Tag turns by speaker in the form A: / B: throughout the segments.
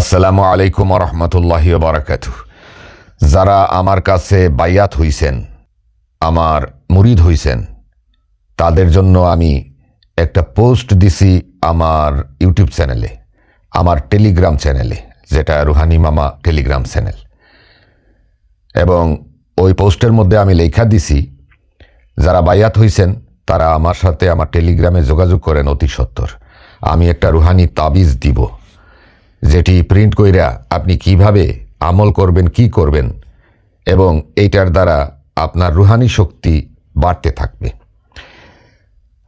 A: আসসালামু আলাইকুম রহমতুল্লাহ বারাকাত যারা আমার কাছে বাইয়াত হইছেন, আমার মুরিদ হইছেন, তাদের জন্য আমি একটা পোস্ট দিছি আমার ইউটিউব চ্যানেলে, আমার টেলিগ্রাম চ্যানেলে, যেটা রুহানি মামা টেলিগ্রাম চ্যানেল। এবং ওই পোস্টের মধ্যে আমি লেখা দিছি, যারা বাইয়াত হইছেন, তারা আমার সাথে আমার টেলিগ্রামে যোগাযোগ করেন অতি সত্তর। আমি একটা রুহানি তাবিজ দিব। যেটি প্রিন্ট কইরা আপনি কীভাবে আমল করবেন, কি করবেন, এবং এইটার দ্বারা আপনার রুহানি শক্তি বাড়তে থাকবে।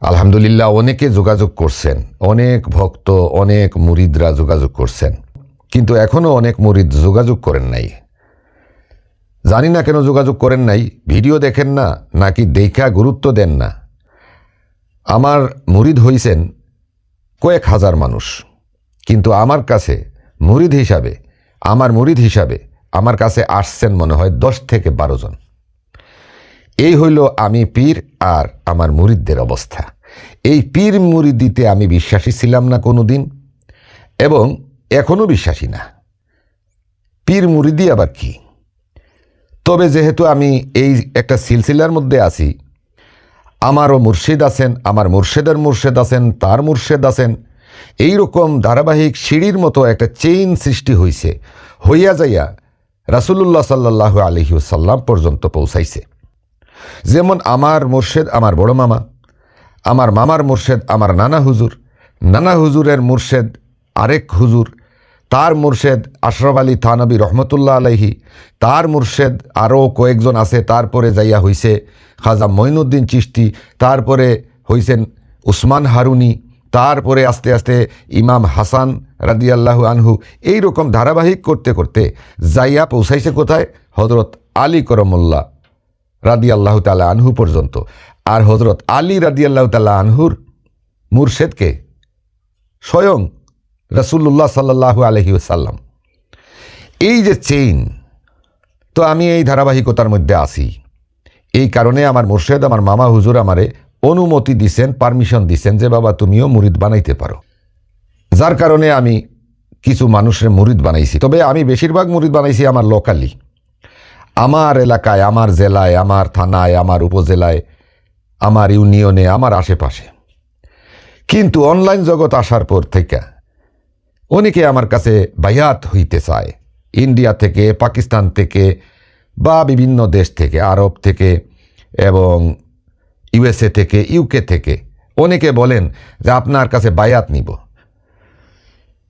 A: আলহামদুলিল্লাহ, অনেকে যোগাযোগ করছেন, অনেক ভক্ত, অনেক মুরিদরা যোগাযোগ করছেন, কিন্তু এখনও অনেক মুরিদ যোগাযোগ করেন নাই। জানি না কেন যোগাযোগ করেন নাই, ভিডিও দেখেন না, নাকি দেখা গুরুত্ব দেন না। আমার মুরিদ হইছেন কয়েক হাজার মানুষ। কিন্তু আমার কাছে মুরিদ হিসাবে, আমার মুরিদ হিসাবে আমার কাছে আসছেন মনে হয় দশ থেকে বারো জন। এই হইল আমি পীর আর আমার মুরিদদের অবস্থা। এই পীর মুরিদিতে আমি বিশ্বাসী ছিলাম না কোনো দিন এবং এখনও বিশ্বাসী না। পীর মুরিদি আবার কি? তবে যেহেতু আমি এই একটা সিলসিলার মধ্যে আছি, আমারও মুর্শিদ আছেন, আমার মুর্শেদের মুর্শেদ আছেন, তার মুর্শেদ আছেন এই রকম ধারাবাহিক সিঁড়ির মতো একটা চেইন সৃষ্টি হইছে, হইয়া যাইয়া রাসুলুল্লাহ সাল্লাহ আলহিউসাল্লাম পর্যন্ত পৌঁছাইছে। যেমন আমার মুর্শেদ আমার বড় মামা, আমার মামার মুর্শেদ আমার নানা হুজুর, নানা হুজুরের মুর্শেদ আরেক হুজুর, তার মুর্শেদ আশরফ আলী থানবী রহমতুল্লাহ আলহি তার মুর্শেদ আরও কয়েকজন আছে, তারপরে যাইয়া হইছে খাজা মঈনুদ্দিন চিস্তি তারপরে হইছেন উসমান হারুনি তারপরে আস্তে আস্তে ইমাম হাসান রাদিয়াল্লাহু আনহু এই রকম ধারাবাহিক করতে করতে যাইয়া পৌঁছাইছে কোথায়? হজরত আলী করমুল্লাহ রাদি আল্লাহ তালা আনহু পর্যন্ত। আর হজরত আলী রাদি আল্লাহ তালা আনহুর মুর্শেদকে স্বয়ং রসুল্লাহ সাল্লাহ আলহি সাল্লাম এই যে চেইন তো আমি এই ধারাবাহিকতার মধ্যে আসি এই কারণে আমার মুর্শেদ, আমার মামা, হুজুর আমারে অনুমতি দিছেন পারমিশন দিছেন যে, বাবা, তুমিও মুরিদ বানাইতে পারো। যার কারণে আমি কিছু মানুষের মুরিদ বানাইছি। তবে আমি বেশিরভাগ মুরিদ বানাইছি আমার লোকালি আমার এলাকায়, আমার জেলায়, আমার থানায়, আমার উপজেলায়, আমার ইউনিয়নে, আমার আশেপাশে। কিন্তু অনলাইন জগৎ আসার পর থেকে অনেকে আমার কাছে বায়াত হইতে চায়। ইন্ডিয়া থেকে, পাকিস্তান থেকে বা বিভিন্ন দেশ থেকে, আরব থেকে এবং ইউএসএ থেকে, ইউকে থেকে। অনেকে বলেন যে আপনার কাছে বায়াত নিব।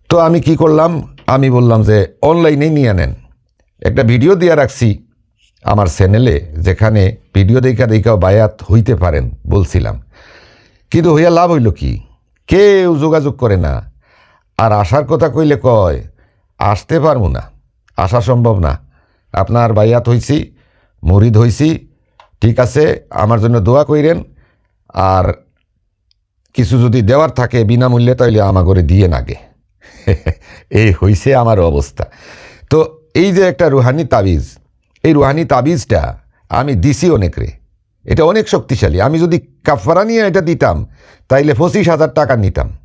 A: তো আমি কি করলাম? আমি বললাম যে অনলাইনেই নিয়ে নেন। একটা ভিডিও দিয়ে রাখছি আমার চ্যানেলে, যেখানে ভিডিও দেখা দেখাও বায়াত হইতে পারেন বলছিলাম। কিন্তু হইয়া লাভ হইল কি? কেউ যোগাযোগ করে না। আর আসার কথা কইলে কয়, আসতে পারব না। আসা সম্ভব না। আপনার বাইয়াত হইছি, মরিদ হইছি ঠিক আছে, আমার জন্য দোয়া কইরেন। আর কিছু যদি দেওয়ার থাকে বিনামূল্যে, তাইলে আমা করে দিয়ে নাগে। এই হইছে আমার অবস্থা। তো এই যে একটা রুহানি তাবিজ, এই রুহানি তাবিজটা আমি দিছি অনেক রে। এটা অনেক শক্তিশালী। আমি যদি কাফারা নিয়ে এটা দিতাম, তাইলে পঁচিশ হাজার টাকা নিতাম।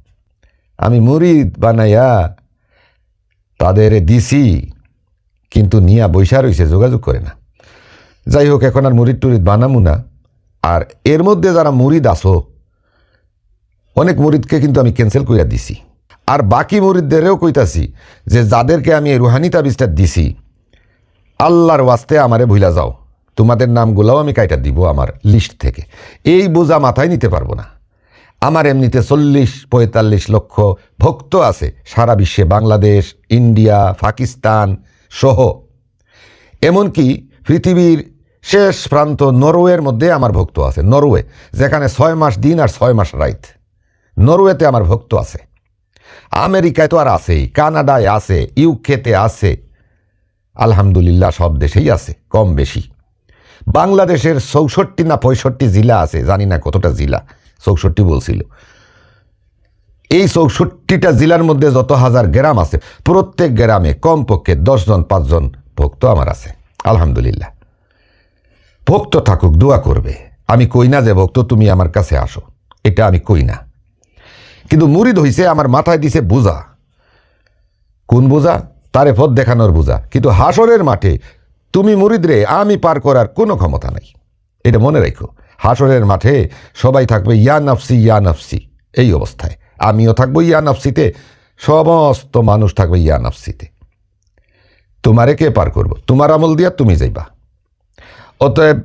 A: আমি মুরিদ বানাইয়া তাদের দিছি, কিন্তু নিয়া বৈশা রইছে, যোগাযোগ করে না। যাই হোক, এখন আর মুরিদ টুরিদ বানামু না। আর এর মধ্যে যারা মুরিদ আসো অনেক মুরিদকে কিন্তু আমি ক্যান্সেল কইরা দিছি। আর বাকি মুরিদদেরও কইতাছি যে যাদেরকে আমি এই রুহানি তাবিজটা দিছি, আল্লাহর ওয়াস্তে আমারে ভুলা যাও। তোমাদের নামগুলোও আমি কাইটা দিব আমার লিস্ট থেকে। এই বোঝা মাথায় নিতে পারব না। আমার এমনিতে চল্লিশ, পঁয়তাল্লিশ লক্ষ ভক্ত আছে সারা বিশ্বে, বাংলাদেশ, ইন্ডিয়া, পাকিস্তান সহ। এমনকি পৃথিবীর শেষ প্রান্ত নরওয়ের মধ্যে আমার ভক্ত আছে, নরওয়ে, যেখানে ছয় মাস দিন আর ছয় মাস রাইত। নরওয়েতে আমার ভক্ত আছে। আমেরিকায় তো আর আছেই, কানাডায় আছে, ইউকেতে আছে। আলহামদুলিল্লাহ সব দেশেই আছে, কম বেশি। বাংলাদেশের চৌষট্টি না পঁয়ষট্টি জেলা আছে, জানি না কতটা জেলা, চৌষট্টি বলছিল। এই চৌষট্টিটা জেলার মধ্যে যত হাজার গ্রাম আছে, প্রত্যেক গ্রামে কমপক্ষে দশজন, পাঁচজন ভক্ত আমার আছে, আলহামদুলিল্লাহ। ভক্ত থাকুক, দোয়া করবে। আমি কই না যে ভক্ত, তুমি আমার কাছে আসো। এটা আমি কই না। কিন্তু মুরিদ হইছে আমার মাথায় দিছে বোঝা। কোন বোঝা? তারে পথ দেখানোর বোঝা। কিন্তু হাসরের মাঠে তুমি মুরিদ রে, আমি পার করার কোনো ক্ষমতা নাই। এটা মনে রেখো হাসরের মাঠে সবাই থাকবে, ইয়া নাফসি ইয়া নাফসি। এই অবস্থায়। আমিও থাকব ইয়া নাফসিতে। সমস্ত মানুষ থাকবে ইয়া নাফসিতে। তোমারে কে পার করব? তোমার আমল দিয়া তুমি যাইবা। অতএব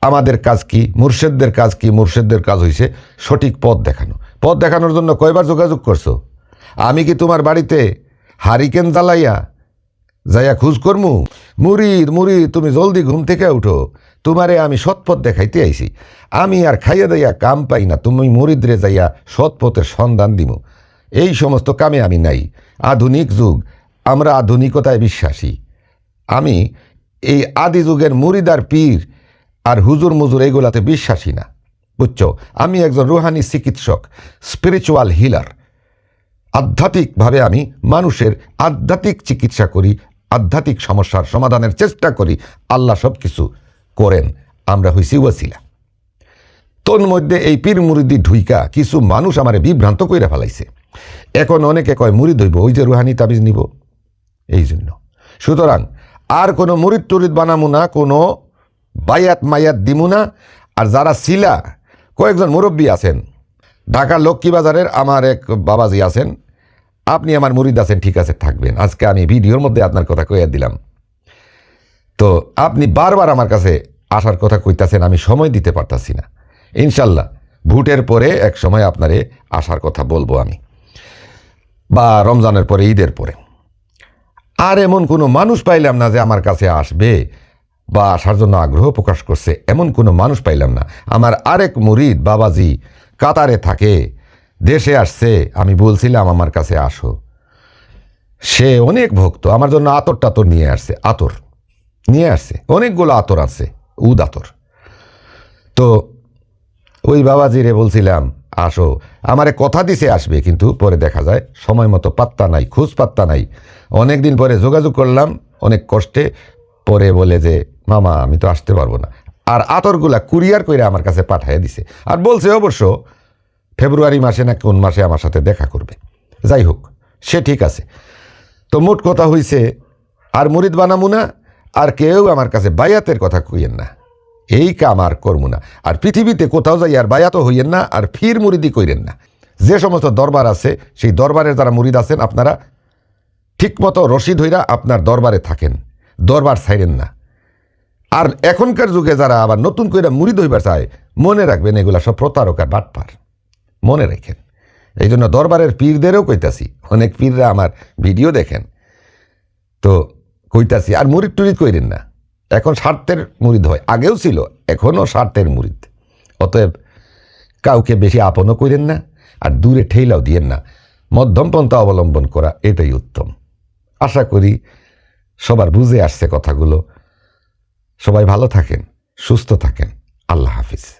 A: আমাদের কাজ কি? মুর্শেদদের কাজ কি? মুর্শেদদের কাজ হইছে সঠিক পথ দেখানো। পথ দেখানোর জন্য কয়বার যোগাযোগ করছ? আমি কি তোমার বাড়িতে হারিকেন জ্বালাইয়া যাইয়া খুঁজ করমু? মুরিদ মুরিদ, তুমি জলদি ঘুম থেকে উঠো। তোমারে আমি সৎপথ দেখাইতে আইছি। আমি আর খাইয়া দাইয়া কাম পাই না। তুমি মুরিদরে যাইয়া সৎপথের সন্ধান দিমু। এই সমস্ত কামে আমি নাই। আধুনিক যুগ। আমরা আধুনিকতায় বিশ্বাসী। আমি এই আদি যুগের মুরিদার পীর আর হুজুর মুজুর এইগুলাতে বিশ্বাসী না। বুঝছ? আমি একজন রুহানি চিকিৎসক স্পিরিচুয়াল হিলার আধ্যাত্মিকভাবে আমি মানুষের আধ্যাত্মিক চিকিৎসা করি, আধ্যাত্মিক সমস্যার সমাধানের চেষ্টা করি, আল্লাহ সব কিছু করেন, আমরা হইছি ওয়াসিলা। তোর মধ্যে এই পীর মুরিদি ঢুইকা কিছু মানুষ আমারে বিভ্রান্ত কইরা ফেলাইছে। এখন অনেকে কয়, মুরিদ হইব, ওই যে রুহানি তাবিজ নিব। এই জন্য সুতরাং আর কোনো মুরিদ টুরিদ বানামু না, কোনো বায়াত মায়াত দিমু না। আর যারা শিলা, কয়েকজন মুরব্বী আছেন ঢাকা লক্ষ্মীবাজারের আমার এক বাবাজি আছেন, আপনি আমার মুরিদ আছেন, ঠিক আছে, থাকবেন। আজকে আমি ভিডিওর মধ্যে আপনার কথা কইয়া দিলাম। তো আপনি বারবার আমার কাছে আসার কথা কইতাছেন, আমি সময় দিতে পারতাছি না। ইনশাল্লাহ, ভোটের পরে এক সময় আপনারে আসার কথা বলব আমি, বা রমজানের পরে, ঈদের পরে। আর এমন কোনো মানুষ পাইলাম না যে আমার কাছে আসবে বা আসার জন্য আগ্রহ প্রকাশ করছে। এমন কোনো মানুষ পাইলাম না। আমার আরেক মুরিদ বাবাজি কাতারে থাকে, দেশে আসছে। আমি বলছিলাম, আমার কাছে আসো। সে অনেক ভক্ত, আমার জন্য আতর টাতর নিয়ে আসছে, আতর নিয়ে আসছে। অনেকগুলো আতর আছে, উদ আতর। তো ওই বাবাজিরে বলছিলাম আসো। আমারে কথা দিছে আসবে, কিন্তু পরে দেখা যায়, সময় মতো পাত্তা নাই, খোঁজ পাত্তা নাই। অনেক দিন পরে যোগাযোগ করলাম, অনেক কষ্টে। পরে বলে যে, মামা, আমি তো আসতে পারব না। আর আতরগুলা কুরিয়ার করে আমার কাছে পাঠিয়ে দিছে। আর বলছে অবশ্য, ফেব্রুয়ারি মাসে না কোন মাসে আমার সাথে দেখা করবে? যাই হোক, সে ঠিক আছে। তো মোট কথা হইছে, আর মুরিদ বানামু না, আর কেউ আমার কাছে বায়াতের কথা কইয়েন না। এই কাম আর করব না। আর পৃথিবীতে কোথাও যাই আর বায়াতও হইয়েন না, আর ফির মুরিদি কইরেন না। যে সমস্ত দরবার আছে, সেই দরবারের যারা মুরিদ আছেন আপনারা, ঠিকমতো রশিদ হইরা আপনার দরবারে থাকেন, দরবার ছাইরেন না। আর এখনকার যুগে যারা আবার নতুন করে মুরিদ হইবার চায়, মনে রাখবেন এগুলা সব প্রতারক আর বাটপার। মনে রাখেন। এই জন্য দরবারের পীরদেরও কইতাছি, অনেক পীররা আমার ভিডিও দেখেন। তো কইতাছি, আর মুরিদ টুরিদ কইরেন না। এখন স্বার্থের মুরিদ হয়। আগেও ছিল, এখনও স্বার্থের মুরিদ। অতএব কাউকে বেশি আপনও করেন না, আর দূরে ঠেইলাও দিয়েন না। মধ্যম পন্থা অবলম্বন করা এটাই উত্তম। আশা করি সবার বুঝে আসছে কথাগুলো। সবাই ভালো থাকেন, সুস্থ থাকেন। আল্লাহ হাফিজ।